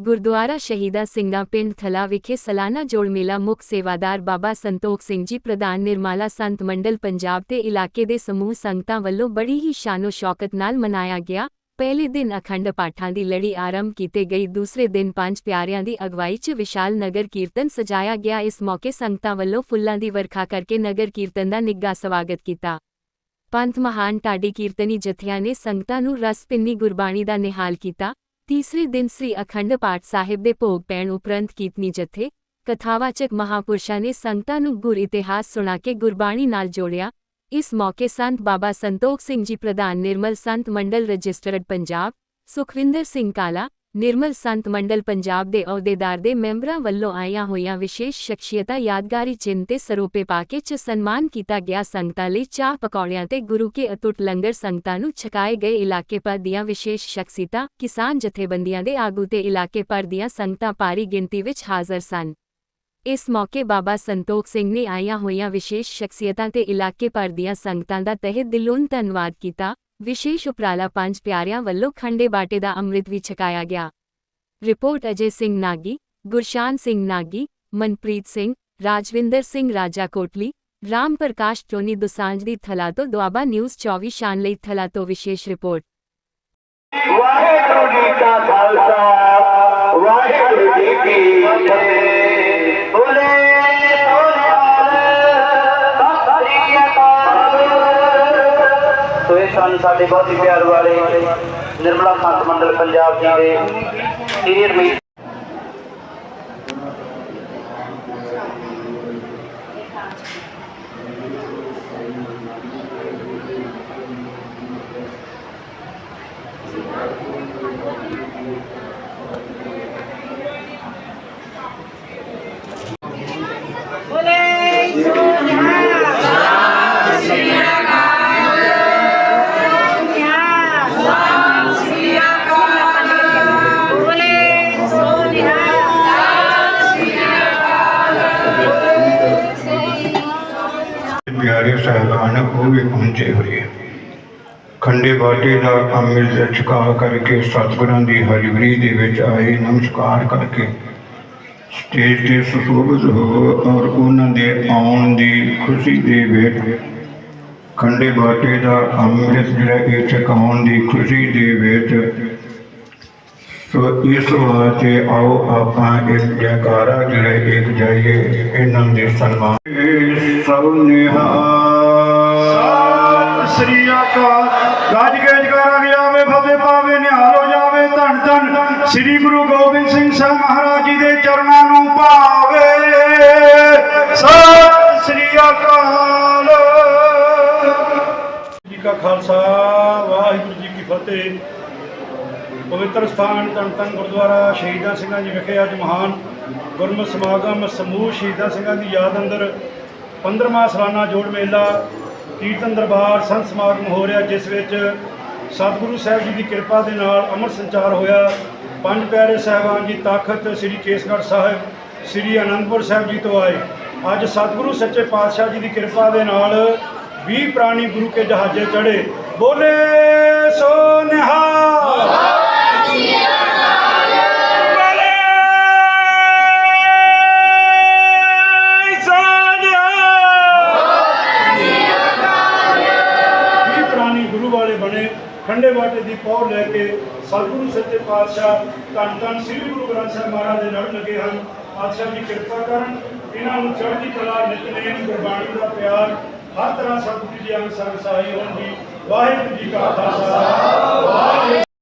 ਗੁਰਦੁਆਰਾ ਸ਼ਹੀਦਾ ਸਿੰਘਾਂ ਪਿੰਡ ਥਲਾ ਵਿਖੇ ਸਾਲਾਨਾ ਜੋੜ ਮੇਲਾ ਮੁੱਖ ਸੇਵਾਦਾਰ ਬਾਬਾ ਸੰਤੋਖ ਸਿੰਘ ਜੀ, ਪ੍ਰਧਾਨ ਨਿਰਮਾਲਾ ਸੰਤ ਮੰਡਲ ਪੰਜਾਬ ਤੇ ਇਲਾਕੇ ਦੇ ਸਮੂਹ ਸੰਗਤਾਂ ਵੱਲੋਂ ਬੜੀ ਹੀ ਸ਼ਾਨੋ ਸ਼ੌਕਤ ਨਾਲ ਮਨਾਇਆ ਗਿਆ। ਪਹਿਲੇ ਦਿਨ ਅਖੰਡ ਪਾਠਾਂ ਦੀ ਲੜੀ ਆਰੰਭ ਕੀਤੇ ਗਈ। ਦੂਸਰੇ ਦਿਨ ਪੰਜ ਪਿਆਰਿਆਂ ਦੀ ਅਗਵਾਈ 'ਚ ਵਿਸ਼ਾਲ ਨਗਰ ਕੀਰਤਨ ਸਜਾਇਆ ਗਿਆ। ਇਸ ਮੌਕੇ ਸੰਗਤਾਂ ਵੱਲੋਂ ਫੁੱਲਾਂ ਦੀ ਵਰਖਾ ਕਰਕੇ ਨਗਰ ਕੀਰਤਨ ਦਾ ਨਿੱਘਾ ਸਵਾਗਤ ਕੀਤਾ। ਪੰਥ ਮਹਾਨ ਢਾਡੀ ਕੀਰਤਨੀ ਜਥਿਆਂ ਨੇ ਸੰਗਤਾਂ ਨੂੰ ਰਸ ਪਿੰਨੀ ਗੁਰਬਾਣੀ ਦਾ ਨਿਹਾਲ ਕੀਤਾ। ਤੀਸਰੇ ਦਿਨ ਸ੍ਰੀ ਅਖੰਡ ਪਾਠ ਸਾਹਿਬ ਦੇ ਭੋਗ ਪੈਣ ਉਪਰੰਤ ਕੀਰਤਨੀ ਜਥੇ, ਕਥਾਵਾਚਕ ਮਹਾਪੁਰਸ਼ਾਂ ਨੇ ਸੰਗਤਾਂ ਨੂੰ ਗੁਰ ਇਤਿਹਾਸ ਸੁਣਾ ਕੇ ਗੁਰਬਾਣੀ ਨਾਲ ਜੋੜਿਆ। ਇਸ ਮੌਕੇ ਸੰਤ ਬਾਬਾ ਸੰਤੋਖ ਸਿੰਘ ਜੀ ਪ੍ਰਧਾਨ ਨਿਰਮਲ ਸੰਤ ਮੰਡਲ ਰਜਿਸਟਰਡ ਪੰਜਾਬ, ਸੁਖਵਿੰਦਰ ਸਿੰਘ ਕਾਲਾ ਨਿਰਮਲ ਸੰਤ ਮੰਡਲ ਪੰਜਾਬ ਦੇ ਅਹੁਦੇਦਾਰ ਦੇ ਮੈਂਬਰਾਂ ਵੱਲੋਂ ਆਈਆਂ ਹੋਈਆਂ ਵਿਸ਼ੇਸ਼ ਸ਼ਖਸੀਅਤਾਂ ਯਾਦਗਾਰੀ ਚਿੰਨ੍ਹ ਤੇ ਸਰੋਪੇ ਪਾ ਕੇ ਚ ਸਨਮਾਨ ਕੀਤਾ ਗਿਆ। ਸੰਗਤਾਂ ਲਈ ਚਾਹ ਪਕੌੜਿਆਂ ਤੇ ਗੁਰੂ ਕੇ ਅਤੁੱਟ ਲੰਗਰ ਸੰਗਤਾਂ ਨੂੰ ਛਕਾਏ ਗਏ ਇਲਾਕੇ ਭਰ ਦੀਆਂ ਵਿਸ਼ੇਸ਼ ਸ਼ਖਸੀਅਤਾਂ, ਕਿਸਾਨ ਜਥੇਬੰਦੀਆਂ ਦੇ ਆਗੂ ਤੇ ਇਲਾਕੇ ਭਰ ਦੀਆਂ ਸੰਗਤਾਂ ਭਾਰੀ ਗਿਣਤੀ ਵਿੱਚ ਹਾਜ਼ਰ ਸਨ। ਇਸ ਮੌਕੇ ਬਾਬਾ ਸੰਤੋਖ ਸਿੰਘ ਨੇ ਆਈਆਂ ਹੋਈਆਂ ਵਿਸ਼ੇਸ਼ ਸ਼ਖਸੀਅਤਾਂ ਤੇ ਇਲਾਕੇ ਭਰ ਦੀਆਂ ਸੰਗਤਾਂ ਦਾ ਤਹਿ ਦਿਲੋਂ ਧੰਨਵਾਦ ਕੀਤਾ। ਵਿਸ਼ੇਸ਼ ਉਪਰਾਲਾ ਪੰਜ ਪਿਆਰਿਆਂ ਵੱਲੋਂ ਖੰਡੇ ਬਾਟੇ ਦਾ ਅੰਮ੍ਰਿਤ ਵੀ ਛਕਾਇਆ ਗਿਆ ਰਿਪੋਰਟ ਅਜੇ ਸਿੰਘ ਨਾਗੀ ਗੁਰਸ਼ਾਨ ਸਿੰਘ ਨਾਗੀ ਮਨਪ੍ਰੀਤ ਸਿੰਘ ਰਾਜਵਿੰਦਰ ਸਿੰਘ ਰਾਜਾ ਕੋਟਲੀ ਰਾਮ ਪ੍ਰਕਾਸ਼ ਟੋਨੀ ਦੁਸਾਂਝ ਦੀ ਥਲਾ ਤੋਂ ਦੁਆਬਾ ਨਿਊਜ਼ 24 ਸ਼ਾਨ ਲਈ ਥਲਾ ਤੋਂ ਵਿਸ਼ੇਸ਼ ਰਿਪੋਰਟ ਵਾਹਿਗੁਰੂ ਜੀ ਕਾ ਖਾਲਸਾ ਵਾਹਿਗੁਰੂ ਜੀ ਕੀ ਫਤਿਹ ਬੋਲੇ ਸੋ ਸਨ ਸਾਡੇ ਬਹੁਤ ਹੀ ਪਿਆਰ ਵਾਲੇ ਨਿਰਮਲਾ ਸੰਤ ਮੰਡਲ ਪੰਜਾਬ ਜੀ ਦੇ ਸੀਨੀਅਰ ਮੀਤ ਪਿਆਰੇ ਸਾਹਿਬਾਨ ਉਹ ਵੀ ਪਹੁੰਚੇ ਹੋਏ ਖੰਡੇ ਬਾਟੇ ਦਾ ਅੰਮ੍ਰਿਤ ਛਕਾ ਕਰਕੇ ਸਤਿਗੁਰਾਂ ਦੀ ਹਜ਼ੂਰੀ ਦੇ ਵਿੱਚ ਆਏ ਨਮਸਕਾਰ ਕਰਕੇ ਸਟੇਜ ਤੇ ਸੁਸ਼ੋਭਿਤ ਹੋ ਔਰ ਉਹਨਾਂ ਦੇ ਆਉਣ ਦੀ ਖੁਸ਼ੀ ਦੇ ਵਿੱਚ ਖੰਡੇ ਬਾਟੇ ਦਾ ਅੰਮ੍ਰਿਤ ਜਿਹੜਾ ਇਹ ਛਕਾਉਣ ਦੀ ਖੁਸ਼ੀ ਦੇ ਵਿੱਚ ਸੋ ਇਸ ਵਾਸਤੇ ਆਓ ਆਪਾਂ ਇੱਕ ਜੈਕਾਰਾ ਜਿਹੜਾ ਇੱਕ ਜਾਈਏ, ਇਹਨਾਂ ਦੇ ਸਨਮਾਨ ਸਭ ਨਿਹਾਲ ਸਤਿ ਸ੍ਰੀ ਅਕਾਲ। ਗੱਜ ਕੇ ਜਕਾਰਾ ਗਿਆਵੇ ਫਤਿਹ ਪਾਵੇ ਨਿਹਾਲ ਹੋ ਜਾਵੇ ਧੰਨ ਧੰਨ। ਸ੍ਰੀ ਗੁਰੂ ਗੋਬਿੰਦ ਸਿੰਘ ਸਾਹਿਬ ਮਹਾਰਾਜ ਜੀ ਦੇ ਚਰਨਾਂ ਨੂੰ ਭਾਵੇ। ਸਤਿ ਸ੍ਰੀ ਅਕਾਲ। ਜੀ ਕਾ ਖਾਲਸਾ, ਵਾਹਿਗੁਰੂ ਜੀ ਕੀ ਫਤਿਹ। ਪਵਿੱਤਰ ਸਥਾਨ ਧੰਨ ਧੰਨ ਗੁਰਦੁਆਰਾ ਸ਼ਹੀਦਾਂ ਸਿੰਘਾਂ ਜੀ ਵਿਖੇ ਅੱਜ ਮਹਾਨ ਗੁਰਮਤਿ ਸਮਾਗਮ ਸਮੂਹ ਸ਼ਹੀਦਾਂ ਸਿੰਘਾਂ ਦੀ ਯਾਦ ਅੰਦਰ 15ਵਾਂ ਸਾਲਾਨਾ ਜੋੜ ਮੇਲਾ, ਕੀਰਤਨ ਦਰਬਾਰ, ਸੰਤ ਸਮਾਗਮ ਹੋ ਰਿਹਾ, ਜਿਸ ਵਿੱਚ ਸਤਿਗੁਰੂ ਸਾਹਿਬ ਜੀ ਦੀ ਕਿਰਪਾ ਦੇ ਨਾਲ ਅਮਰ ਸੰਚਾਰ ਹੋਇਆ। ਪੰਜ ਪਿਆਰੇ ਸਾਹਿਬਾਨ ਜੀ ਤਾਖਤ ਸ੍ਰੀ ਕੇਸਗੜ੍ਹ ਸਾਹਿਬ, ਸ੍ਰੀ ਅਨੰਦਪੁਰ ਸਾਹਿਬ ਜੀ ਤੋਂ ਆਏ। ਅੱਜ ਸਤਿਗੁਰੂ ਸੱਚੇ ਪਾਤਸ਼ਾਹ ਜੀ ਦੀ ਕਿਰਪਾ ਦੇ ਨਾਲ 20 ਪ੍ਰਾਣੀ ਗੁਰੂ ਕੇ ਜਹਾਜ਼ੇ ਚੜੇ ਬੋਲੇ! ਖੰਡੇ ਦੀ ਪੌੜ ਲੈ ਕੇ ਸਤਿਗੁਰੂ ਸੱਚੇ ਪਾਤਸ਼ਾਹ, ਧੰਨ ਧੰਨ ਸ੍ਰੀ ਗੁਰੂ ਗ੍ਰੰਥ ਸਾਹਿਬ ਮਹਾਰਾਜ ਦੇ ਲੜ ਲੱਗੇ ਹਨ। ਪਾਤਸ਼ਾਹ ਜੀ ਕਿਰਪਾ ਕਰਨ, ਇਹਨਾਂ ਨੂੰ ਚੜ੍ਹਦੀ ਕਲਾ, ਨਿਤਨੇਮ, ਗੁਰਬਾਣੀ ਦਾ ਪਿਆਰ, ਹਰ ਤਰ੍ਹਾਂ ਸਤਿਗੁਰੂ ਜੀ ਅੰਗ ਸੰਗ ਸਹਾਈ ਹੋਣ ਦੀ ਵਾਹਿਗੁਰੂ ਜੀ ਕਾ ਖਾਲਸਾ। ਵਾਹਿਗੁਰੂ